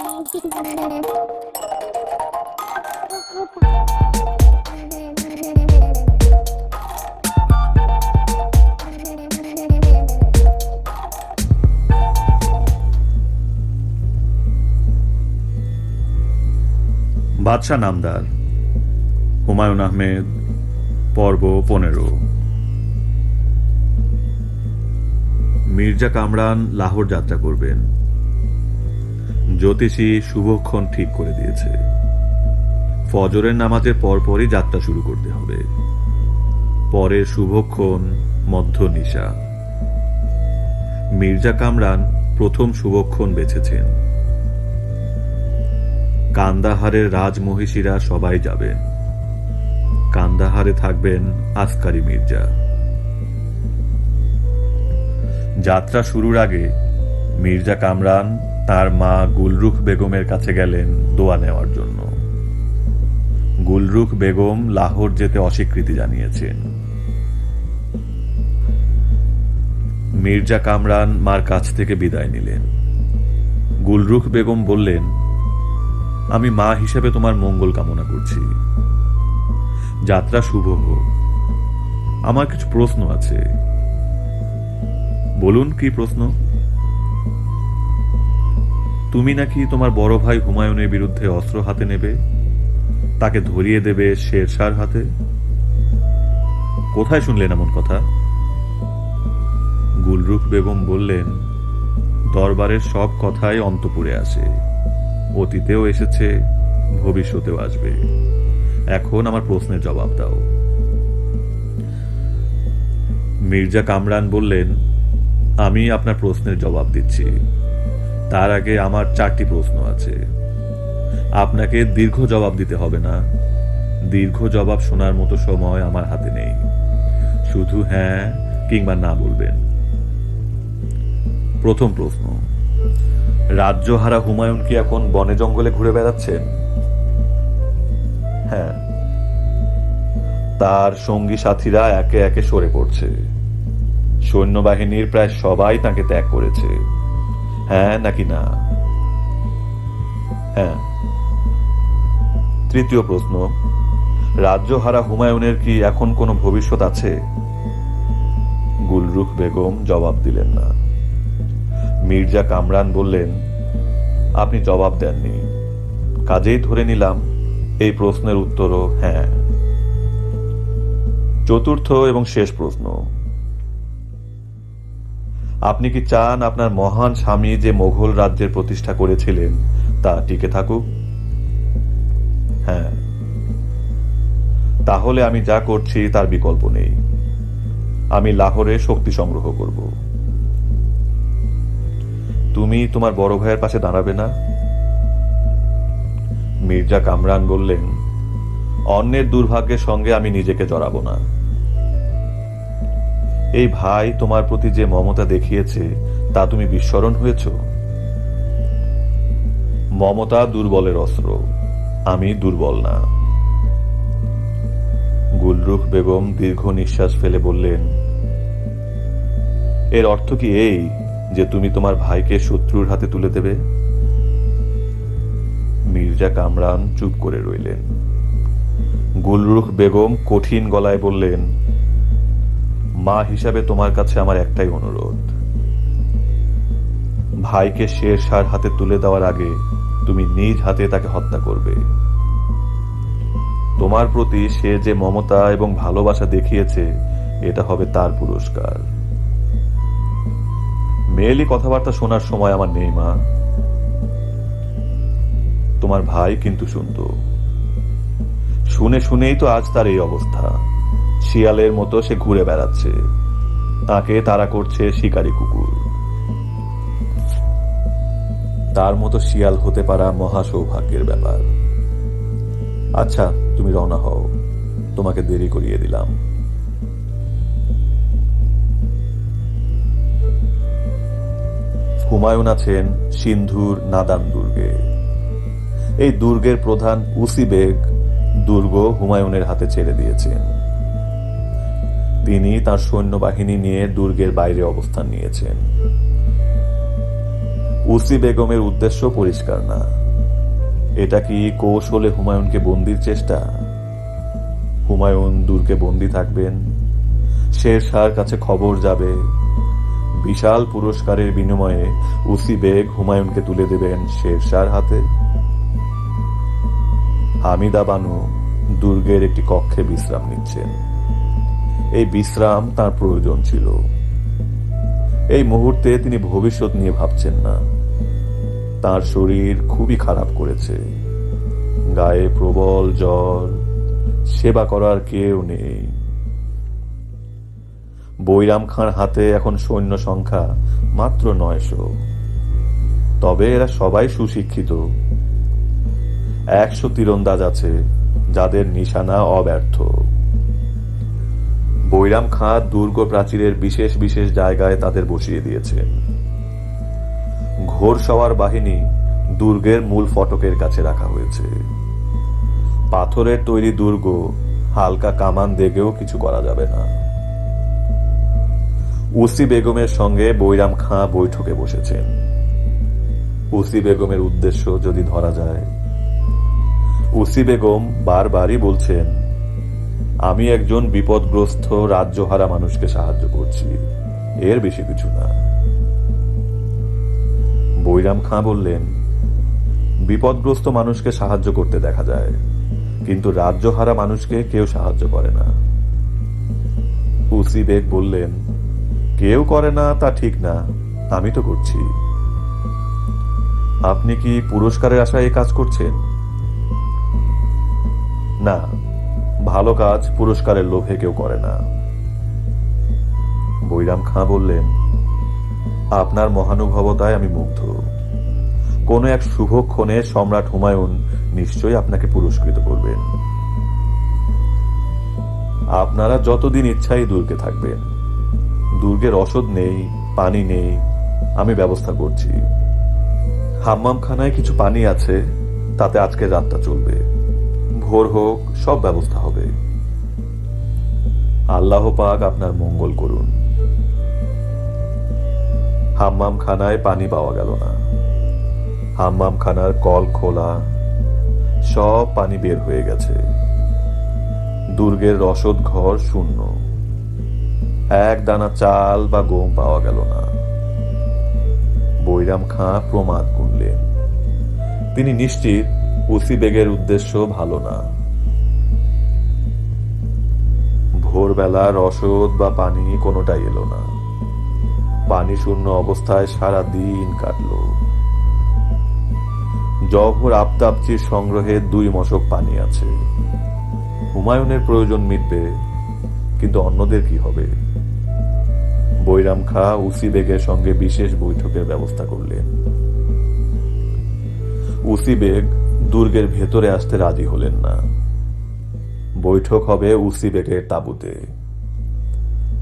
বাদশাহ নামদার। হুমায়ুন আহমেদ পর্ব পনেরো। মির্জা কামরান লাহোর যাত্রা করবেন। জ্যোতিষী শুভক্ষণ ঠিক করে দিয়েছে। ফজরের নামাজের পরপরই যাত্রা শুরু করতে হবে। পরের শুভক্ষণ মধ্য নিশা। মির্জা কামরান প্রথম শুভক্ষণ বেছেছেন। কান্দাহারের রাজমহিষীরা সবাই যাবেন। কান্দাহারে থাকবেন আসকারি মির্জা। যাত্রা শুরুর আগে মির্জা কামরান তার মা গুলরুখ বেগমের কাছে গেলেন দোয়া নেওয়ার জন্য। গুলরুখ বেগম লাহোর যেতে অস্বীকৃতি জানিয়েছেন। মির্জা কামরান মার কাছ থেকে বিদায় নিলেন। গুলরুখ বেগম বললেন, আমি মা হিসেবে তোমার মঙ্গল কামনা করছি। যাত্রা শুভ হোক। আমার কিছু প্রশ্ন আছে। বলুন কি প্রশ্ন? তুমি নাকি তোমার বড় ভাই হুমায়ুনের বিরুদ্ধে অস্ত্র হাতে নেবে? তাকে ধরিয়ে দেবে শেরশার হাতে? কোথায় শুনলেন এমন কথা? গুলরুখ বেগম বললেন, দরবারের সব কথাই অন্তপুরে আসে। অতীতেও এসেছে, ভবিষ্যতেও আসবে। এখন আমার প্রশ্নের জবাব দাও। মির্জা কামরান বললেন, আমি আপনার প্রশ্নের জবাব দিচ্ছি। তার আগে আমার চারটি প্রশ্ন আছে। আপনাকে দীর্ঘ জবাব দিতে হবে না। দীর্ঘ জবাব শোনার মতো সময় আমার হাতে নেই। শুধু হ্যাঁ কিংবা না বলবেন। প্রথম প্রশ্ন, রাজ্যহারা হুমায়ুন কি এখন বনে জঙ্গলে ঘুরে বেড়াচ্ছেন? হ্যাঁ। তার সঙ্গী সাথীরা একে একে সরে পড়ছে। সৈন্যবাহিনীর প্রায় সবাই তাকে ত্যাগ করেছে। হ্যাঁ নাকি না? হ্যাঁ। তৃতীয় প্রশ্ন, রাজ্যহারা হুমায়ুনের কি এখন কোনো ভবিষ্যৎ আছে? গুলরুখ বেগম জবাব দিলেন না। মির্জা কামরান বললেন, আপনি জবাব দেননি। কাজেই ধরে নিলাম, এই প্রশ্নের উত্তরও হ্যাঁ। চতুর্থ এবং শেষ প্রশ্ন আপনি কি চান আপনার মহান স্বামী যে মোঘল রাজ্যের প্রতিষ্ঠা করেছিলেন, তা টিকে থাকুক? হ্যাঁ। তাহলে আমি যা করছি, তার বিকল্প নেই। আমি লাহোরে শক্তি সংগ্রহ করব। তুমি তোমার বড় ভাইয়ের পাশে দাঁড়াবে না? মির্জা কামরান বললেন, অন্যের দুর্ভাগ্যের সঙ্গে আমি নিজেকে জড়াবো না। এই ভাই তোমার প্রতি যে মমতা দেখিয়েছে, তা তুমি বিস্মরণ হয়েছ? মমতা দুর্বলের অস্ত্র, আমি দুর্বল না। গুলরুখ বেগম দীর্ঘ নিঃশ্বাস ফেলে বললেন, এর অর্থ কি এই যে তুমি তোমার ভাইকে শত্রুর হাতে তুলে দেবে? মির্জা কামরান চুপ করে রইলেন। গুলরুখ বেগম কঠিন গলায় বললেন মা হিসাবে তোমার কাছে আমার একটাই অনুরোধ। ভাইকে শের সার হাতে তুলে দেওয়ার আগে তুমি নিজ হাতে তাকে হত্যা করবে। তোমার প্রতি সে যে মমতা এবং ভালোবাসা দেখিয়েছে, এটা হবে তার পুরস্কার। মেয়েলি কথাবার্তা শোনার সময় আমার নেই মা। তোমার ভাই কিন্তু শুনতো শুনে শুনেই তো আজ তার এই অবস্থা। শিয়ালের মতো সে ঘুরে বেড়াচ্ছে। তাকে তারা করছে শিকারী কুকুর। তার মতো শিয়াল হতে পারা মহা সৌভাগ্যের ব্যাপার। আচ্ছা তুমি রওনা হও। তোমাকে দেরি করিয়ে দিলাম। হুমায়ুন আছেন সিন্ধুর নাদান দুর্গে। এই দুর্গের প্রধান উসিবেগ দুর্গ হুমায়ুনের হাতে ছেড়ে দিয়েছেন। তিনি তার সৈন্যবাহিনী নিয়ে দুর্গের বাইরে অবস্থান নিয়েছেন। উসি বেগমের উদ্দেশ্য পরিষ্কার না। এটা কি কৌশলে হুমায়ুনকে বন্দির চেষ্টা? হুমায়ুন দুর্গে বন্দি থাকবেন, শের শাহর কাছে খবর যাবে। বিশাল পুরস্কারের বিনিময়ে উসি বেগ হুমায়ুনকে তুলে দেবেন শের শাহর হাতে। হামিদা বানু দুর্গের একটি কক্ষে বিশ্রাম নিচ্ছেন। এই বিশ্রাম তার প্রয়োজন ছিল। এই মুহূর্তে তিনি ভবিষ্যৎ নিয়ে ভাবছেন না। তার শরীর খুবই খারাপ করেছে। গায়ে প্রবল জ্বর, সেবা করার কেউ নেই। বৈরাম খাঁর হাতে এখন সৈন্য সংখ্যা মাত্র নয়শো। তবে এরা সবাই সুশিক্ষিত। একশো তীরন্দাজ আছে, যাদের নিশানা অব্যর্থ। বৈরাম খাঁ দুর্গ প্রাচীরের বিশেষ বিশেষ জায়গায় তাদের বসিয়ে দিয়েছেন ঘোর সওয়ার বাহিনী দুর্গের মূল ফটকের কাছে রাখা হয়েছে। পাথরের তৈরি দুর্গ হালকা কামান দেগেও কিছু করা যাবে না। উসি বেগমের সঙ্গে বৈরাম খাঁ বৈঠকে বসেছেন। উসি বেগমের উদ্দেশ্য যদি ধরা যায় উসি বেগম বারবারই বলছেন আমি একজন বিপদগ্রস্ত রাজ্যহারা মানুষকে সাহায্য করছি। এর বেশি কিছু না। বৈরাম খাঁ বললেন, বিপদগ্রস্ত মানুষকে সাহায্য করতে দেখা যায়, কিন্তু রাজ্যহারা মানুষকে কেউ সাহায্য করে না। উসি বেগ বললেন, কেউ করে না, তা ঠিক না, আমি তো করছি। আপনি কি পুরস্কারের আশায় এই কাজ করছেন? না। ভালো কাজ পুরস্কারের লোভে কেউ করে না। বৈরাম খাঁ বললেন, আপনার মহানুভবতায় আমি মুগ্ধ। কোনো এক শুভক্ষণে সম্রাট হুমায়ুন নিশ্চয়ই আপনাকে পুরস্কৃত করবেন। আপনারা যতদিন ইচ্ছাই দুর্গে থাকবেন। দুর্গের রসদ নেই, পানি নেই, আমি ব্যবস্থা করছি। হাম্মামখানায় কিছু পানি আছে, তাতে আজকে রাতটা চলবে। ভোর হোক, সব ব্যবস্থা হবে। আল্লাহ পাক আপনার মঙ্গল করুন। হাম্মাম খানায় পানি পাওয়া গেল না। হাম্মাম খানার কল খোলা, সব পানি বের হয়ে গেছে। দুর্গের রসদ ঘর শূন্য। এক দানা চাল বা গম পাওয়া গেল না। বৈরাম খাঁ প্রমাদ গুনলেন। তিনি নিশ্চিত উসি বেগের উদ্দেশ্য ভালো না। ভোরবেলা রসদ বা পানি কোনোটাই এলো না। পানি শূন্য অবস্থায় সারা দিন কাটল। জহর আফতাবচির সংগ্রহে দুই মশক পানি আছে। হুমায়ুনের প্রয়োজন মিটবে, কিন্তু অন্যদের কি হবে? বৈরাম খা উসি বেগের সঙ্গে বিশেষ বৈঠকের ব্যবস্থা করলেন। উসি বেগ দুর্গের ভেতরে আসতে রাজি হলেন না। বৈঠক হবে উসি বেগের তাঁবুতে।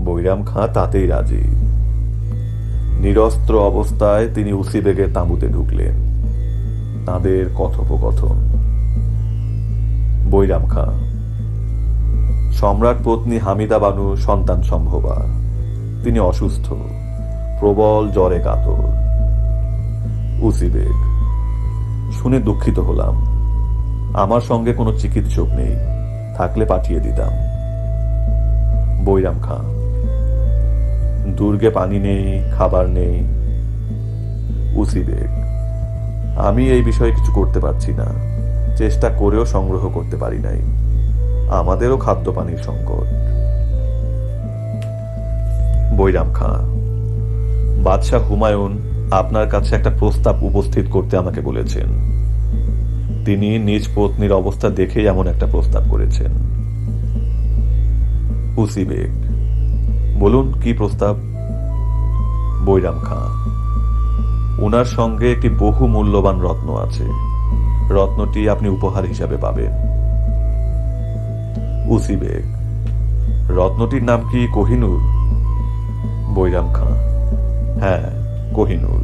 বৈরাম খাঁ তাতেই রাজি। নিরস্ত্র অবস্থায় তিনি উসি বেগের তাঁবুতে ঢুকলেন। তাদের কথোপকথন। বৈরাম খাঁ, সম্রাট পত্নী হামিদা বানু সন্তান সম্ভবা। তিনি অসুস্থ, প্রবল জ্বরে কাতর। উসি বেগ শুনে দুঃখিত হলাম। আমার সঙ্গে কোনো চিকিৎসক নেই, থাকলে পাঠিয়ে দিতাম। বৈরাম খাঁ দুর্গে পানি নেই, খাবার নেই, উসি বেগ। আমি এই বিষয়ে কিছু করতে পারছি না, চেষ্টা করেও সংগ্রহ করতে পারি নাই। আমাদেরও খাদ্য পানির সংকট। বৈরাম খাঁ বাদশাহ হুমায়ুন আপনার কাছে একটা প্রস্তাব উপস্থিত করতে আমাকে বলেছেন। তিনি নিজ পত্নীর অবস্থা দেখে এমন একটা প্রস্তাব করেছেন। উসি বেগ বলুন কি প্রস্তাব? বৈরাম খাঁ ওনার সঙ্গে একটি বহু মূল্যবান রত্ন আছে। রত্নটি আপনি উপহার হিসাবে পাবেন। উসি বেগ রত্নটির নাম কি কোহিনুর? বৈরাম খাঁ হ্যাঁ। কোহিনুর,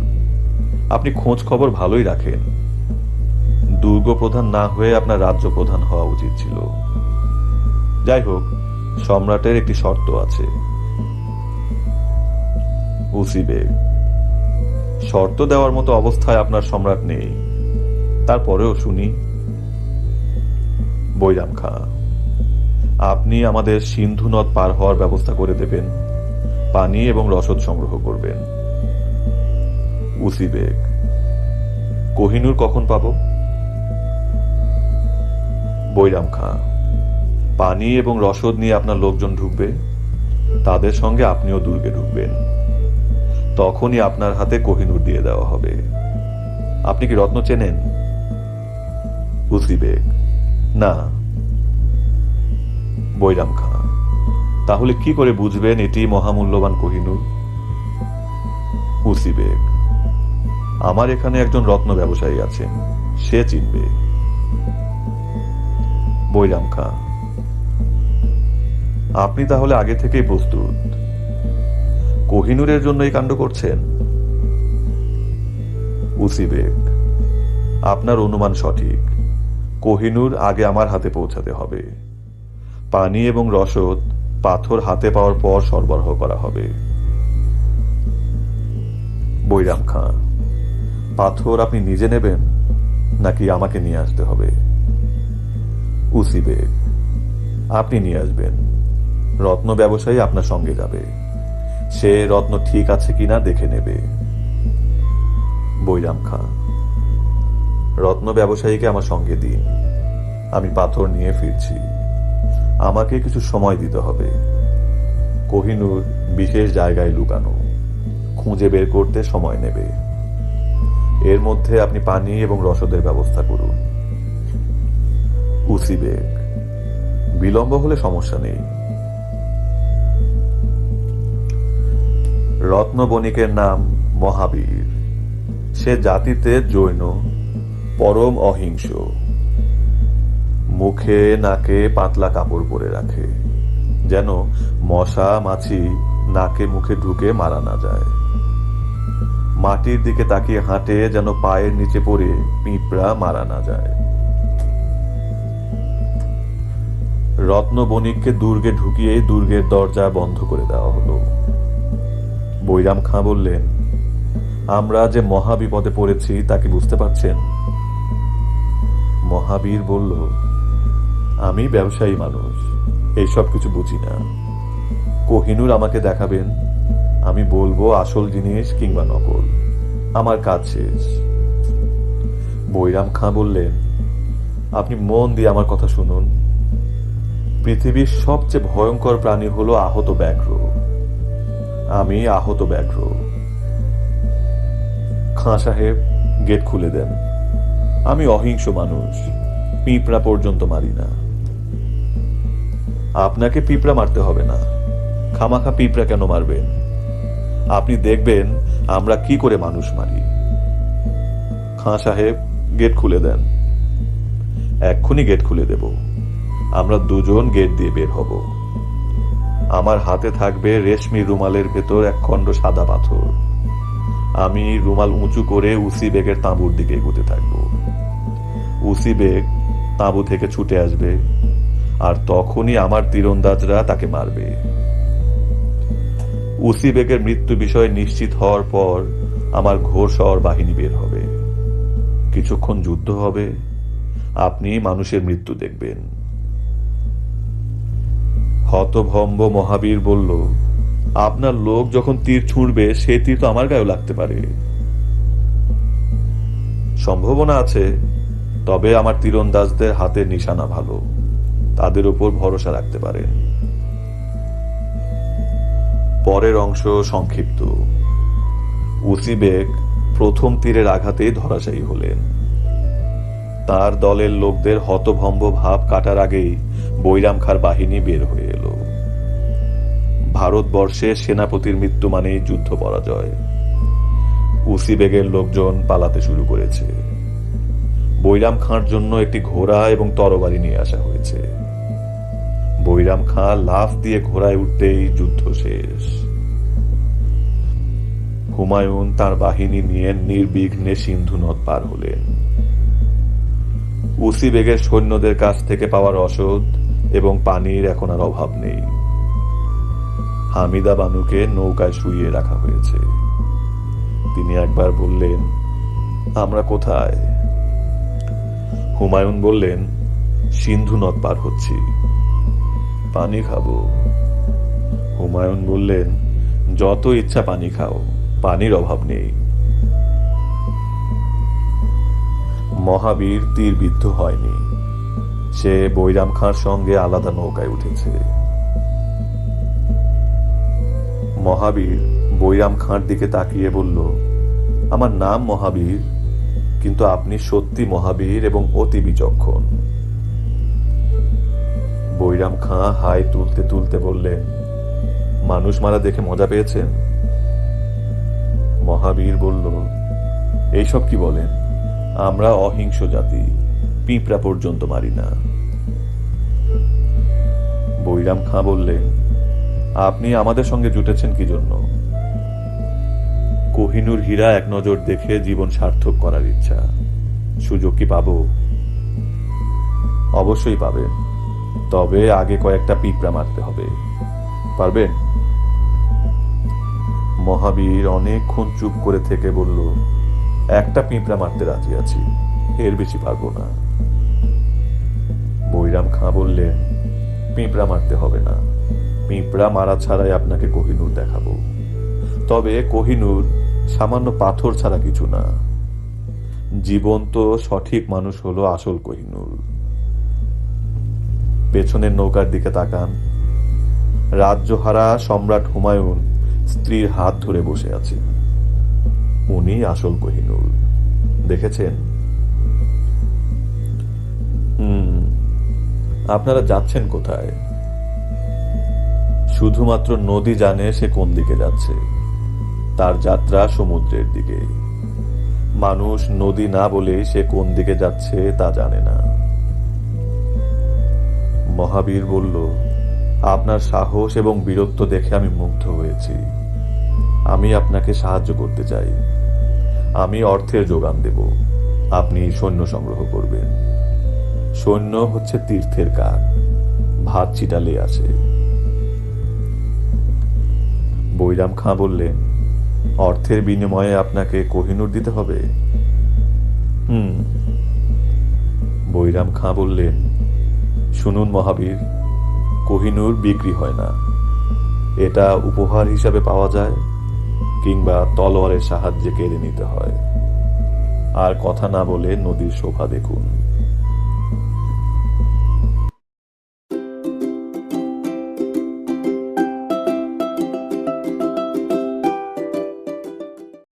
আপনি খোঁজ খবর ভালোই রাখেন। দুর্গ প্রধান না হয়ে আপনার রাজ্য প্রধান হওয়া উচিত ছিল। যাই হোক, সম্রাটের একটি শর্ত আছে। শর্ত দেওয়ার মতো অবস্থায় আপনার সম্রাট নেই। তারপরেও শুনি, বৈরাম খা, আপনি আমাদের সিন্ধু নদ পার হওয়ার ব্যবস্থা করে দেবেন, পানি এবং রসদ সংগ্রহ করবেন। উসি বেগ। কোহিনুর কখন পাব? বৈরাম খা, পানি এবং রসদ নিয়ে আপনার লোকজন ঢুকবে, তাদের সঙ্গে আপনিও দুর্গে ঢুকবেন। তখনই আপনার হাতে কোহিনুর দিয়ে দেওয়া হবে। আপনি কি রত্ন চেনেন? উসিবেগ না। বৈরাম খা, তাহলে কি করে বুঝবেন এটি মহামূল্যবান কোহিনুর? উসি বেগ আমার এখানে একজন রত্ন ব্যবসায়ী আছেন সে চিনবে। বৈরাম খা। আপনি তাহলে আগে থেকেই প্রস্তুত। কোহিনুরের জন্য এই কাণ্ড করছেন? উসি বেগ, আপনার অনুমান সঠিক। কোহিনুর আগে আমার হাতে পৌঁছাতে হবে। পানি এবং রসদ পাথর হাতে পাওয়ার পর সরবরাহ করা হবে। বৈরাম খাঁ। পাথর আপনি নিজে নেবেন, নাকি আমাকে নিয়ে আসতে হবে? উসি বেগ আপনি নিয়ে আসবেন। রত্ন ব্যবসায়ী আপনার সঙ্গে যাবে। সে রত্ন ঠিক আছে কিনা দেখে নেবে। বৈরাম খাঁ, রত্ন ব্যবসায়ীকে আমার সঙ্গে দিন। আমি পাথর নিয়ে ফিরছি। আমাকে কিছু সময় দিতে হবে। কোহিনুর বিশেষ জায়গায় লুকানো। খুঁজে বের করতে সময় নেবে। এর মধ্যে আপনি পানি এবং রসদের ব্যবস্থা করুন। উসি বেগ। বিলম্ব হলে সমস্যা নেই। রত্ন বণিকের নাম মহাবীর। সে জাতিতে জৈন, পরম অহিংস। মুখে, নাকে পাতলা কাপড় পরে রাখে। যেন মশা, মাছি নাকে মুখে ঢুকে মারা না যায়। মাটির দিকে তাকিয়ে হাঁটে যেন পায়ের নিচে পড়ে পিঁপড়া মারা না যায়। রত্ন বণিককে দুর্গে ঢুকিয়ে দুর্গের দরজা বন্ধ করে দেওয়া হলো। বৈরাম খাঁ বললেন, আমরা যে মহা বিপদে পড়েছি তা কি বুঝতে পারছেন? মহাবীর বলল, আমি ব্যবসায়ী মানুষ এইসব কিছু বুঝি না। কোহিনুর আমাকে দেখাবেন আমি বলব আসল জিনিস কিংবা নকল। আমার কাজ শেষ। বৈরাম খাঁ বললেন, আপনি মন দিয়ে আমার কথা শুনুন। পৃথিবীর সবচেয়ে ভয়ঙ্কর প্রাণী হলো আহত ব্যাঘ্র। আমি আহত ব্যাঘ্র। খাঁ সাহেব গেট খুলে দেন। আমি অহিংস মানুষ, পিঁপড়া পর্যন্ত মারি না। আপনাকে পিঁপড়া মারতে হবে না। খামাখা পিঁপড়া কেন মারবেন? আপনি দেখবেন আমরা কি করে মানুষ মারি। খাঁ সাহেব, গেট খুলে দেন। এক্ষুনি গেট খুলে দেব। আমরা দুজন গেট দিয়ে বের হব। আমার হাতে থাকবে রেশমি রুমালের ভেতর এক খণ্ড সাদা পাথর। আমি রুমাল উঁচু করে উসি বেগের তাঁবুর দিকে এগোতে থাকব। উসি বেগ তাঁবু থেকে ছুটে আসবে আর তখনই আমার তীরন্দাজরা তাকে মারবে। উসি বেগের মৃত্যু বিষয়ে নিশ্চিত হওয়ার পর আমার ঘোষর বাহিনী বের হবে। কিছুক্ষণ যুদ্ধ হবে। আপনি মানুষের মৃত্যু দেখবেন। হতভম্ব মহাবীর বলল, আপনার লোক যখন তীর ছুঁড়বে, সে তীর তো আমার গায়েও লাগতে পারে। সম্ভাবনা আছে, তবে আমার তীরন্দাজদের হাতের নিশানা ভালো। তাদের উপর ভরসা রাখতে পারেন। পরের অংশ সংক্ষিপ্ত। উসিবেগ প্রথম তীরের আঘাতেই ধরাশায়ী হলেন। তার দলের লোকদের হতভম্ব ভাব কাটার আগেই বৈরাম খার বাহিনী বের হয়ে এলো। ভারতবর্ষে সেনাপতির মৃত্যু মানেই যুদ্ধ পরাজয়। উসিবেগের লোকজন পালাতে শুরু করেছে। বৈরাম খাঁর জন্য একটি ঘোড়া এবং তরবারি নিয়ে আসা হয়েছে। বৈরাম খাঁ লাফ দিয়ে ঘোড়ায় উঠতেই যুদ্ধ শেষ। হুমায়ুন তার বাহিনী নিয়ে নির্বিঘ্নে সিন্ধু নদ পার হলেন। উসি বেগের সৈন্যদের কাছ থেকে পাওয়া রসদ এবং পানির এখন আর অভাব নেই। হামিদা বানুকে নৌকায় শুইয়ে রাখা হয়েছে। তিনি একবার বললেন, আমরা কোথায়? হুমায়ুন বললেন, সিন্ধু নদ পার হচ্ছি। পানি খাব। হুমায়ুন বললেন, যত ইচ্ছা পানি খাও, পানির অভাব নেই। মহাবীর তীর বিদ্ধ হয়নি। সে বৈরাম খাঁর সঙ্গে আলাদা নৌকায় উঠেছে। মহাবীর বৈরাম খাঁর দিকে তাকিয়ে বলল, আমার নাম মহাবীর, কিন্তু আপনি সত্যি মহাবীর এবং অতি বিচক্ষণ। বৈরাম খাঁ হাই তুলতে তুলতে বললেন মানুষ মারা দেখে মজা পেয়েছেন মহাবীর বলল, এইসব কি বলেন? আমরা অহিংস জাতি, পিঁপড়া পর্যন্ত মারি না। বৈরাম খাঁ বললেন আপনি আমাদের সঙ্গে জুটেছেন কি জন্য? কোহিনুর হীরা এক নজর দেখে জীবন সার্থক করার ইচ্ছা। সুযোগ কি পাবো? অবশ্যই পাবেন তবে আগে কয়েকটা পিঁপড়া মারতে হবে। পারবেন মহাবীর অনেকক্ষণ চুপ করে থেকে বলল, একটা পিঁপড়া মারতে রাজি আছি, এর বেশি পারব না। বৈরাম খাঁ বললেন, পিঁপড়া মারতে হবে না। পিঁপড়া মারা ছাড়াই আপনাকে কোহিনুর দেখাবো। তবে কোহিনুর সামান্য পাথর ছাড়া কিছু না। জীবন্ত সঠিক মানুষ হলো আসল কোহিনুর। পেছনের নৌকার দিকে তাকান। রাজ্যহারা সম্রাট হুমায়ুন স্ত্রীর হাত ধরে বসে আছে। উনি আসল কোহিনুর। দেখেছেন? হুম, আপনারা যাচ্ছেন কোথায়? শুধুমাত্র নদী জানে সে কোন দিকে যাচ্ছে। তার যাত্রা সমুদ্রের দিকে। মানুষ নদী না বলে সে কোন দিকে যাচ্ছে তা জানে না। মহাবীর বলল, আপনার সাহস এবং বীরত্ব দেখে আমি মুগ্ধ হয়েছি। আমি আপনাকে সাহায্য করতে চাই। আমি অর্থের যোগান দেব। আপনি সৈন্য সংগ্রহ করবেন। সৈন্য হচ্ছে তীর্থের কাজ ভাত ছিটালে আসে বৈরাম খাঁ বললেন, অর্থের বিনিময়ে আপনাকে কোহিনুর দিতে হবে? হুম। বৈরাম খাঁ বললেন শুনুন মহাবীর, কোহিনুর বিক্রি হয় না। এটা উপহার হিসাবে পাওয়া যায়, কিংবা তলোয়ারের সাহায্যে কেড়ে নিতে হয়। আর কথা না বলে নদীর শোভা দেখুন।